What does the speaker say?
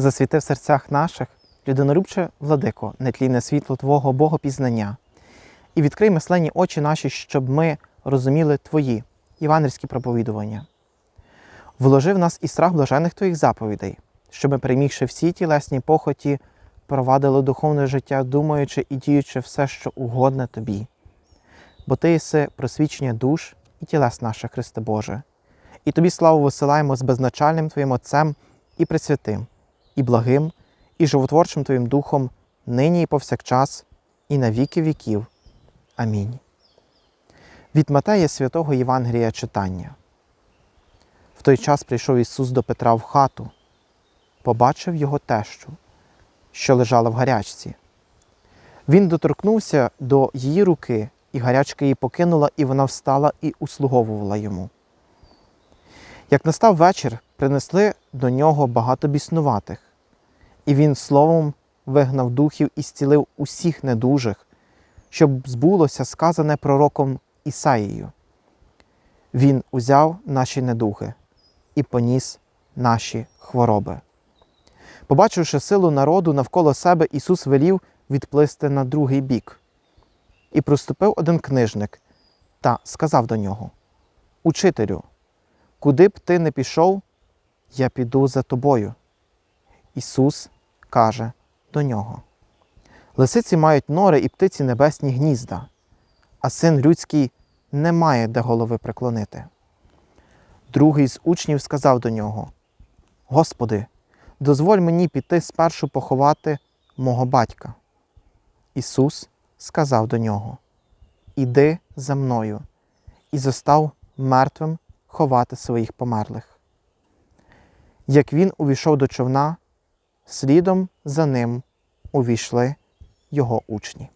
засвіти в серцях наших, людинолюбче владико, нетлінне світло Твого Богопізнання, і відкрий мисленні очі наші, щоб ми розуміли Твої євангельські проповідування. Вложи в нас і страх блажених Твоїх заповідей, щоб ми, перемігши всі тілесні похоті, провадили духовне життя, думаючи і діючи все, що угодне Тобі. Бо Ти єси просвічення душ і тілес наших, Христе Боже. І Тобі славу висилаємо з безначальним Твоїм Отцем і Пресвятим, і благим, і животворчим Твоїм Духом, нині і повсякчас, і на віки віків. Амінь. Від Матея святого Євангелія читання. В той час прийшов Ісус до Петра в хату, побачив його тещу, що лежала в гарячці. Він доторкнувся до її руки, і гарячка її покинула, і вона встала і услуговувала йому. Як настав вечір, принесли до нього багато біснуватих, і він словом вигнав духів і зцілив усіх недужих, щоб збулося сказане пророком Ісаїю. Він узяв наші недуги і поніс наші хвороби. Побачивши силу народу навколо себе, Ісус велів відплисти на другий бік. І приступив один книжник та сказав до нього: Учителю, куди б ти не пішов, я піду за тобою. Ісус каже до нього: Лисиці мають нори і птиці небесні гнізда, а син людський не має де голови преклонити. Другий з учнів сказав до нього: Господи, дозволь мені піти спершу поховати мого батька. Ісус сказав до нього: Іди за мною, і зостав мертвим ховати своїх померлих. Як він увійшов до човна, слідом за ним увійшли його учні.